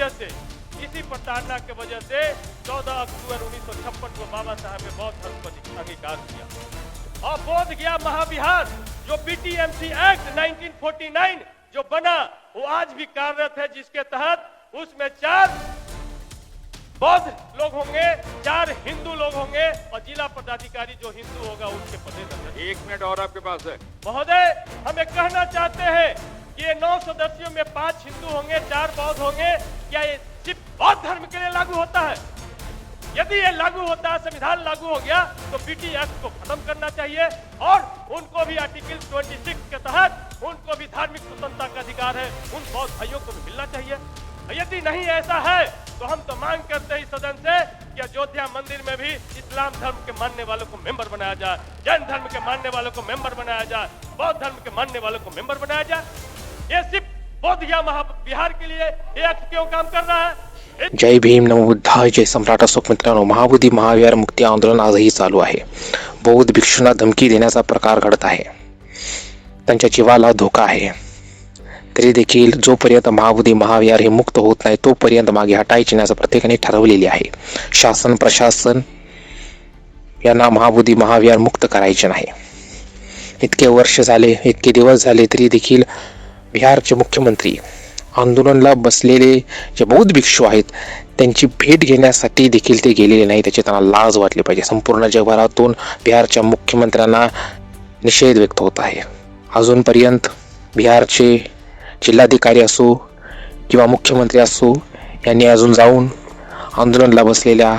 वजह से इसी प्रताड़ना के वजह से 14 अक्टूबर उन्नीस सौ छप्पन को बाबा साहब ने बौद्ध धर्म को अंगीकार किया। और बोध गया महाविहार जो बीटीएमसी एक्ट 1949 जो बना वो आज भी कार्यरत है जिसके तहत उसमें चार बौद्ध लोग होंगे चार हिंदू लोग होंगे और जिला पदाधिकारी जो हिंदू होगा उसके पदे एक मिनट और आपके पास है। महोदय हमें कहना चाहते हैं कि ये नौ सदस्यों में पाँच हिंदू होंगे चार बौद्ध होंगे क्या ये सिर्फ़ बौद्ध धर्म के लिए लागू होता है? यदि ये लागू होता है, संविधान लागू हो गया तो बीटी एक्ट को खत्म करना चाहिए और उनको भी आर्टिकल 26 के तहत उनको भी धार्मिक स्वतंत्रता का अधिकार है। उन बौद्ध भाइयों को भी मिलना चाहिए। यदि नहीं ऐसा है तो हम तो मांग करते हैं सदन से कि अयोध्या मंदिर में भी इस्लाम धर्म के मानने वालों को मेंबर बनाया जाए, जैन धर्म के मानने वालों को मेंबर बनाया जाए, बौद्ध धर्म के मानने वालों को मेंबर बनाया जाए। ये सिर्फ़ बौद्ध या बिहार के लिए एक्ट क्यों काम कर रहा है? जय भीम नमो जय सम्राट अशोक मित्रांनो महाबोधी महाविहार मुक्ती आंदोलन आजही चालू आहे. बौद्ध भिक्षूंना धमकी देण्याचा प्रकार घडत आहे. त्यांच्या जीवाला धोका आहे. तरी देखील जोपर्यंत महाबोधी महाविहार हे मुक्त होत नाही तोपर्यंत मागे हटायची नाही प्रत्येकाने ठरवलेले आहे. शासन प्रशासन यांना महाबोधी महाविहार मुक्त करायचे नाही. इतके वर्ष झाले इतके दिवस झाले तरी देखील बिहारचे मुख्यमंत्री आंदोलनला बसलेले जे बौद्ध भिक्षू आहेत त्यांची भेट घेण्यासाठी देखील ते गेलेले नाही. त्याची त्यांना लाज वाटली पाहिजे. संपूर्ण जगभरातून बिहारच्या मुख्यमंत्र्यांना निषेध व्यक्त होत आहे. अजूनपर्यंत बिहारचे जिल्हाधिकारी असो किंवा मुख्यमंत्री असो यांनी अजून जाऊन आंदोलनला बसलेल्या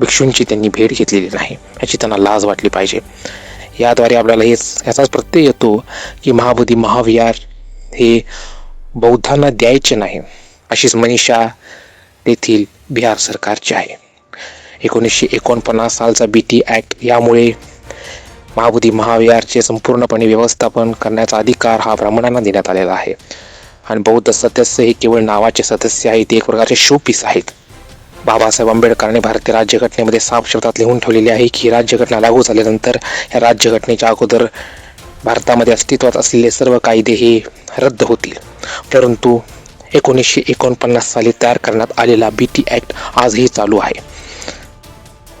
भिक्षूंची त्यांनी भेट घेतलेली नाही याची त्यांना लाज वाटली पाहिजे. याद्वारे आपल्याला हेच याचाच प्रत्यय येतो की महाबोधी महाविहार हे बौद्धांना द्यायचे नाही अशीच मनीषा तेथील बिहार सरकारची आहे. एकोणीसशे एकोणपन्नास सालचा बी टी ॲक्ट यामुळे महाबोधी महाविहारचे संपूर्णपणे व्यवस्थापन करण्याचा अधिकार हा ब्राह्मणांना देण्यात आलेला आहे. आणि बौद्ध सदस्य हे केवळ नावाचे सदस्य आहेत ते एक प्रकारचे शोपीस आहेत. बाबासाहेब आंबेडकरांनी भारतीय राज्यघटनेमध्ये साफ शब्दात लिहून ठेवलेले आहे की राज्यघटना लागू झाल्यानंतर या राज्यघटनेच्या अगोदर भारतामध्ये अस्तित्वात असलेले सर्व कायदे हे रद्द होतील. परंतु एकोणीसशे एकोणपन्नास साली तयार करण्यात आलेला बी टी ॲक्ट आजही चालू आहे.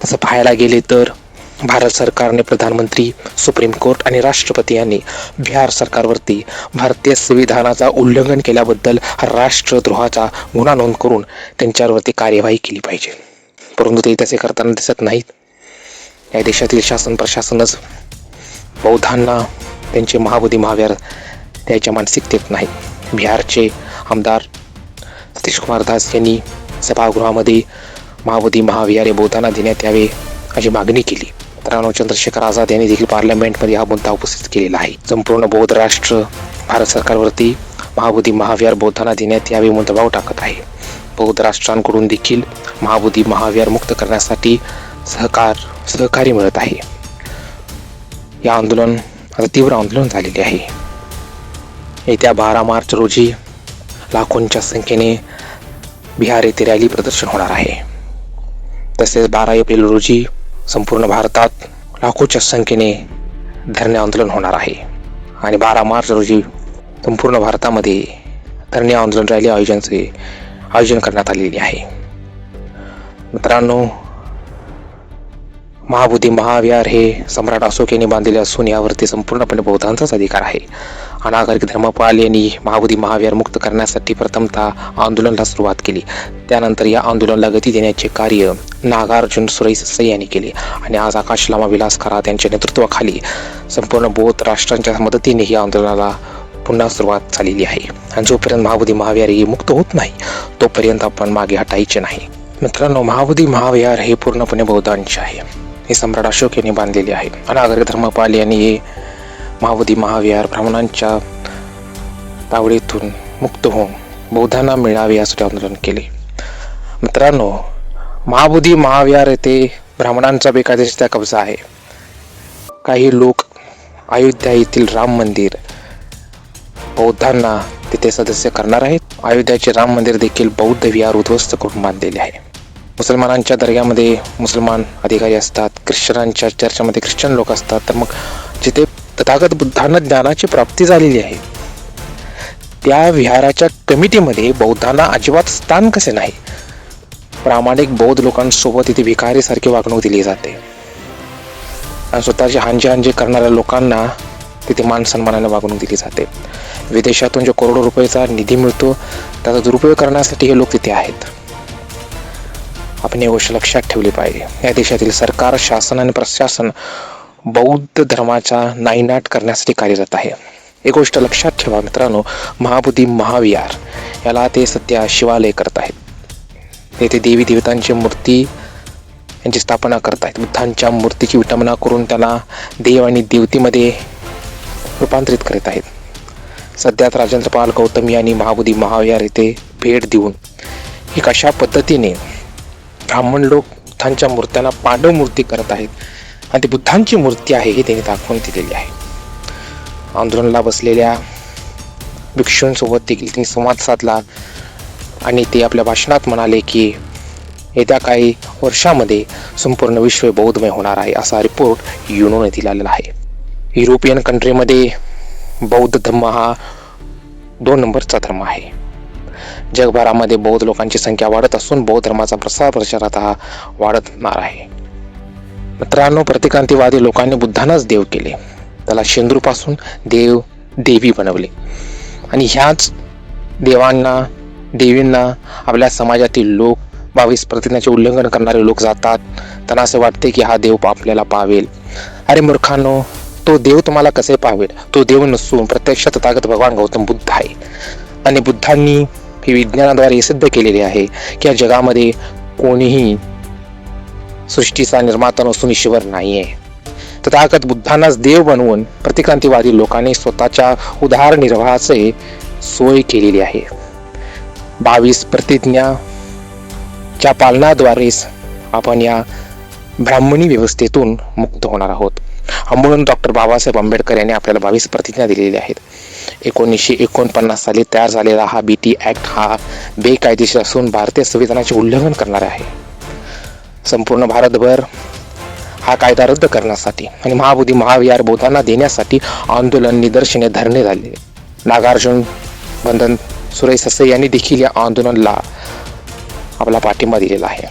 तसं पाहायला गेले तर भारत सरकारने प्रधानमंत्री सुप्रीम कोर्ट आणि राष्ट्रपती यांनी बिहार सरकारवरती भारतीय संविधानाचा उल्लंघन केल्याबद्दल राष्ट्रद्रोहाचा गुन्हा नोंद करून त्यांच्यावरती कार्यवाही केली पाहिजे. परंतु ते तसे करताना दिसत नाहीत. या देशातील शासन प्रशासनच बौद्धांना त्यांचे महाबोधी महाविहार त्याच्या मानसिकतेत नाही. बिहारचे आमदार सतीश कुमार दास यांनी सभागृहामध्ये महाबोधी महाविहार हे बौद्धांना देण्यात यावे अशी मागणी केली. मित्रांनो चंद्रशेखर आझाद यांनी देखील पार्लमेंटमध्ये हा मुद्दा उपस्थित केलेला आहे. संपूर्ण बौद्ध राष्ट्र भारत सरकारवरती महाबोधी महाविहार बौद्धांना देण्यात यावे म्हणून दबाव टाकत आहे. बौद्ध राष्ट्रांकडून देखील महाबोधी महाविहार मुक्त करण्यासाठी सहकार सहकार्य मिळत आहे. या आंदोलन आता तीव्र आंदोलन झालेले आहे. येत्या बारा मार्च रोजी लाखोंच्या संख्येने बिहार येथे रॅली प्रदर्शन होणार आहे. तसेच बारा एप्रिल रोजी संपूर्ण भारतात लाखोच्या संख्येने धरणे आंदोलन होणार आहे. आणि बारा मार्च रोजी संपूर्ण भारतामध्ये धरणे आंदोलन रॅली आयोजनचे आयोजन करण्यात आलेले आहे. मित्रांनो महाबोधी महाविहार हे सम्राट अशोकेने बांधलेले असून यावरती संपूर्णपणे बौद्धांचाच अधिकार आहे. अनागरिक धर्मपाल यांनी महाबोधी महाविहार मुक्त करण्यासाठी प्रथमतः आंदोलनाला सुरुवात केली. त्यानंतर या आंदोलनाला गती देण्याचे कार्य नागार्जुन सुरई सई यांनी केले आणि आज आकाश लामा विलास खरात यांच्या नेतृत्वाखाली संपूर्ण बौद्ध राष्ट्रांच्या मदतीने ही आंदोलनाला पुन्हा सुरुवात झालेली आहे. आणि जोपर्यंत महाबोधी महाविहार ही मुक्त होत नाही तोपर्यंत आपण मागे हटायचे नाही. मित्रांनो महाबोधी महाविहार हे पूर्णपणे बौद्धांचे आहे. हे सम्राट अशोक यांनी बांधलेले आहे अनागरी धर्मपाल यांनी हे महाबोधी महाविहार ब्राह्मणांच्या तावडीतून मुक्त होऊन बौद्धांना मिळावे यासाठी आंदोलन केले. मित्रांनो महाबोधी महाविहार येथे ब्राह्मणांचा बेकायदेशीरचा कब्जा आहे. काही लोक अयोध्या येथील राम मंदिर बौद्धांना तिथे सदस्य करणार आहेत. अयोध्याचे राम मंदिर देखील बौद्ध विहार उद्ध्वस्त करून बांधलेले आहे. मुसलमानांच्या दर्ग्यामध्ये मुसलमान अधिकारी असतात ख्रिश्चनांच्या चर्चमध्ये ख्रिश्चन लोक असतात. तर मग जिथे तथागत बुद्धांना ज्ञानाची प्राप्ती झालेली आहे त्या विहाराच्या कमिटीमध्ये बौद्धांना अजिबात स्थान कसे नाही? प्रामाणिक बौद्ध लोकांसोबत इथे भिकारीसारखी वागणूक दिली जाते. आणि स्वतःचे हांजे हांजे करणाऱ्या लोकांना तिथे मान सन्मानाने वागणूक दिली जाते. विदेशातून जो करोडो रुपयाचा निधी मिळतो त्याचा दुरुपयोग करण्यासाठी हे लोक तिथे आहेत. आपण ही गोष्ट लक्षात ठेवली पाहिजे. या देशातील सरकार शासन आणि प्रशासन बौद्ध धर्माचा नायनाट करण्यासाठी कार्यरत आहे. एक गोष्ट लक्षात ठेवा मित्रांनो महाबुद्धी महाविहार. याला ते सध्या शिवालय करत आहेत. येथे देवी देवतांची मूर्ती यांची स्थापना करत आहेत. बुद्धांच्या मूर्तीची विटंबना करून त्याला देव आणि देवतीमध्ये रूपांतरित करीत आहेत. सध्यात राजेंद्रपाल गौतम गौतमी आणि महाबुद्धी महाविहार येथे भेट देऊन एक अशा पद्धतीने ब्राह्मण लोक बुद्धांच्या मूर्त्यांना पांडव मूर्ती करत आहेत. आणि ती बुद्धांची मूर्ती आहे हे त्यांनी दाखवून दिलेली आहे. आंदोलनाला बसलेल्या भिक्षूंसोबत देखील त्यांनी संवाद साधला. आणि ते आपल्या भाषणात म्हणाले की येत्या काही वर्षामध्ये संपूर्ण विश्व बौद्धमय होणार आहे असा रिपोर्ट युनोने दिलेला आहे. युरोपियन कंट्रीमध्ये बौद्ध धर्म हा दोन नंबरचा धर्म आहे. जगभरामध्ये बौद्ध लोकांची संख्या वाढत असून बौद्ध धर्माचा प्रसार प्रचारात हा वाढणार आहे. मित्रांनो प्रतिक्रांतीवादी लोकांनी बुद्धांनाच देव केले. त्याला शेंदूरपासून देव देवी बनवले. आणि ह्याच देवांना देवींना आपल्या समाजातील लोक बावीस प्रतिज्ञाचे उल्लंघन करणारे लोक जातात. त्यांना असे वाटते की हा देव आपल्याला पावेल. अरे मूर्खांनो तो देव तुम्हाला कसे पावेल? तो देव नसून प्रत्यक्ष तथागत भगवान गौतम बुद्ध आहे. आणि बुद्धांनी हे विज्ञानाद्वारे सिद्ध केलेले आहे की या जगामध्ये कोणीही सृष्टीचा निर्माता नसून ईश्वर नाही आहे तथागत बुद्धांनाच देव बनवून प्रतिक्रांतीवादी लोकांनी स्वतःच्या उदारनिर्वाहाचे सोय केलेली आहे. बावीस प्रतिज्ञाच्या पालनाद्वारेच आपण या ब्राह्मणी व्यवस्थेतून मुक्त होणार आहोत. म्हणून डॉक्टर बाबासाहेब आंबेडकर यांनी आपल्याला बावीस प्रतिज्ञा दिलेल्या आहेत. एकोणीसशे एकोणपन्नास साली तयार झालेला हा बी टी ॲक्ट हा बेकायदेशीर असून भारतीय संविधानाचे उल्लंघन करणारा आहे. संपूर्ण भारतभर हा कायदा रद्द करण्यासाठी आणि महाबुद्धी महाविहार बौद्धांना देण्यासाठी आंदोलन निदर्शने धरणे झाले. नागार्जुन बंधन सुरेश ससे यांनी देखील या आंदोलनाला आपला पाठिंबा दिलेला आहे.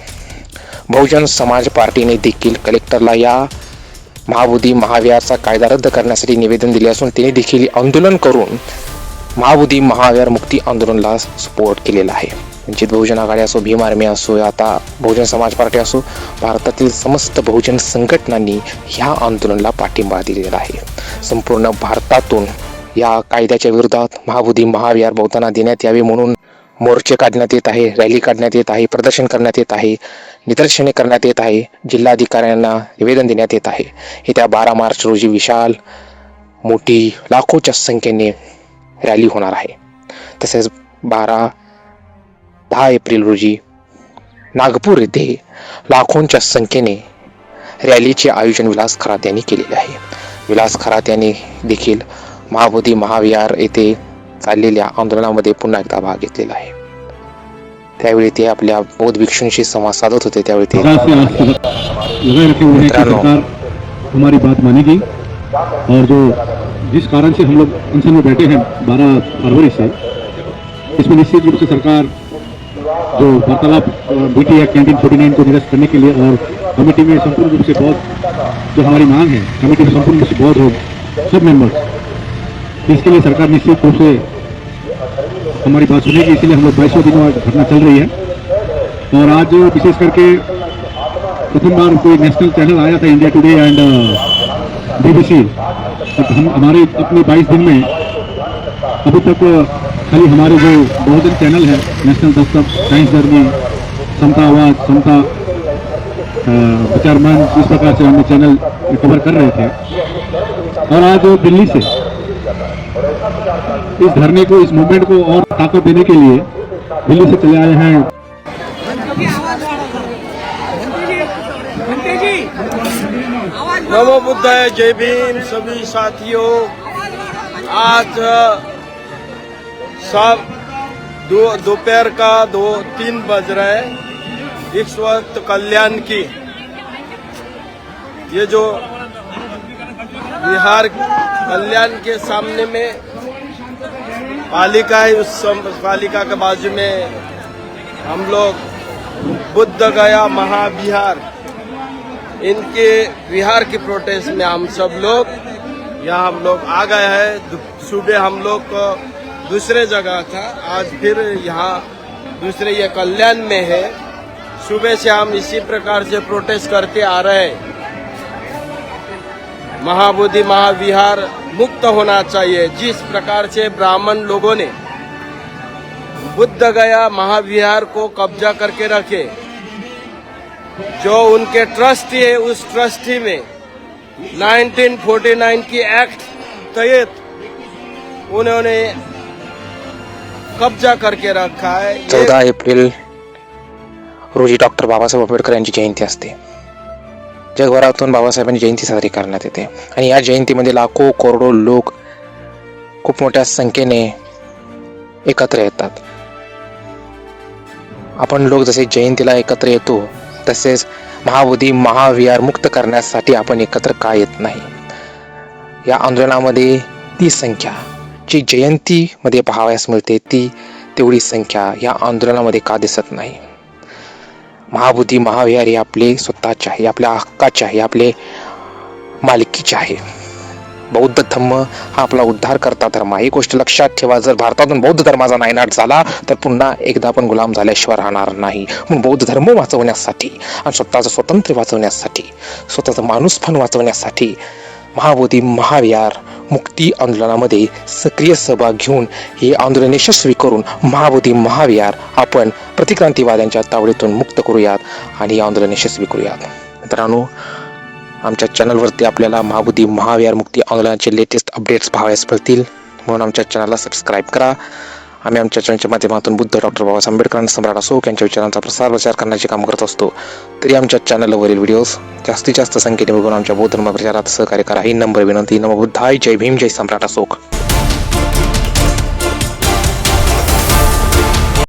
बहुजन समाज पार्टीने देखील कलेक्टरला या महाबुद्धी महाविहारचा कायदा रद्द करण्यासाठी निवेदन दिले असून तिने देखील आंदोलन करून महाबुद्धी महाविहार मुक्ती आंदोलनाला सपोर्ट केलेला आहे. वंचित बहुजन आघाडी असो भीम आर्मी असो आता बहुजन समाज पार्टी असो भारतातील समस्त बहुजन संघटनांनी ह्या आंदोलनाला पाठिंबा दिलेला आहे. संपूर्ण भारतातून या कायद्याच्या विरोधात महाबुद्धी महाविहार बहुतांना देण्यात यावे म्हणून मोर्चे काढण्यात येत आहे रॅली काढण्यात येत आहे प्रदर्शन करण्यात येत आहे निदर्शने करण्यात येत आहे जिल्हाधिकाऱ्यांना निवेदन देण्यात येत आहे. येत्या बारा मार्च रोजी विशाल मोठी लाखोच्या संख्येने रॅली होणार आहे. तसेच बारा दहा एप्रिल रोजी नागपूर येथे लाखोंच्या संख्येने रॅलीचे आयोजन विलास खरात यांनी केलेले आहे. विलास खरात यांनी देखील महाबोधी महाविहार येथे चाललेल्या आंदोलनामध्ये पुन्हा एकदा भाग घेतलेला आहे. त्यावेळी ते आपल्या बौद्ध भिक्षूंशी संवाद साधत होते. त्यावेळी ते हमारी बात मानेगी. और जो जिस कारण से हम लोग अनशन में बैठे हैं 12 फरवरी से इसमें निश्चित रूप से सरकार जो वार्तालाप B T act nineteen forty nine को निरस्त करने के लिए और कमेटी में संपूर्ण रूप से बहुत जो हमारी मांग है कमेटी में संपूर्ण रूप से बहुत हो सब मेंबर्स इसके लिए सरकार निश्चित रूप से हमारी बात सुनेगी, इसलिए हम लोग बाईसों दिनों घटना चल रही है। और आज विशेष करके प्रथम बार कोई नेशनल चैनल आया था इंडिया टुडे एंड बीबीसी। तो हम, हमारे अपने 22 दिन में अभी तक खाली हमारे जो बहुजन चैनल है, national Dastak science journey, Samta Awaaz, Samta विचार मंच, इस प्रकार से हमने चैनल कवर कर रहे थे। और आज दिल्ली से इस धरने को, इस मूवमेंट को और ताकत देने के लिए दिल्ली से चले आए हैं। नमो बुद्धाय, जय भीम, सभी साथियों। आज सब दो, दोपहर का दो, तीन बज रहे हैं। इस वक्त कल्याण की। ये जो बिहार कल्याण के सामने में पालिका है, उस पालिका के बाजू में हम लोग बुद्ध गया महाविहार। इनके विहार के प्रोटेस्ट में हम सब लोग यहाँ हम लोग आ गए हैं। सुबह हम लोग को दूसरे जगह था। आज फिर यहाँ दूसरे ये कल्याण में है। सुबह से हम इसी प्रकार से प्रोटेस्ट करते आ रहे हैं। महाबोधि महाविहार मुक्त होना चाहिए। जिस प्रकार से ब्राह्मण लोगों ने बुद्ध गया महाविहार को कब्जा करके रखे जो उनके ट्रस्टी है उस ट्रस्टी में 1949 की एक्ट तहत उन्होंने कब्जा करके रखा है। चौदह चौदा एप्रिल रोजी डॉक्टर बाबासाहेब आंबेडकर यांची जयंती असते। जगभरातून बाबासाहेबांची जयंती साजरी करण्यात येते. आणि या जयंतीमध्ये लाखो करोडो लोक खूप मोठ्या संख्येने एकत्र येतात. आपण लोक जसे जयंतीला एकत्र येतो तसेच महाबोधी महाविहार मुक्त करण्यासाठी आपण एकत्र का येत नाही? या आंदोलनामध्ये ती संख्या जी जयंतीमध्ये पाहावयास मिळते ती तेवढी संख्या या आंदोलनामध्ये का दिसत नाही? महाबुद्धी महाविहार हे आपले स्वतःचे आहे आपल्या हक्काचे आहे आपले मालकीचे आहे. बौद्ध धर्म हा आपला उद्धार करता धर्म आहे. ही गोष्ट लक्षात ठेवा जर भारतातून बौद्ध धर्माचा नायनाट झाला तर पुन्हा एकदा आपण गुलाम झाल्याशिवाय राहणार नाही. म्हणून बौद्ध धर्म वाचवण्यासाठी आणि स्वतःचं स्वतंत्र वाचवण्यासाठी स्वतःचं माणूसपण वाचवण्यासाठी महाबोधी महाविहार मुक्ती आंदोलनामध्ये सक्रिय सहभाग घेऊन हे आंदोलन यशस्वी करून महाबोधी महाविहार आपण प्रतिक्रांतीवाद्यांच्या तावडीतून मुक्त करूयात आणि हे आंदोलन यशस्वी करूयात. मित्रांनो आमच्या चॅनलवरती आपल्याला महाबोधी महाविहार मुक्ती आंदोलनाचे लेटेस्ट अपडेट्स पाहाव्यास मिळतील. म्हणून आमच्या चॅनलला सबस्क्राईब करा. आम्ही आमच्या चॅनलच्या माध्यमातून बुद्ध डॉक्टर बाबासाहेब आंबेडकर आणि सम्राट अशोक यांच्या विचारांचा प्रसार प्रचार करण्याचे काम करत असतो. तरी आमच्या चॅनलवरील व्हिडिओज जास्तीत जास्त संख्येने बघून आमच्या बौद्ध धर्म प्रचारात सहकार्य करा ही नंबर विनंती. नमबुद्धाय. जय भीम. जय सम्राट अशोक.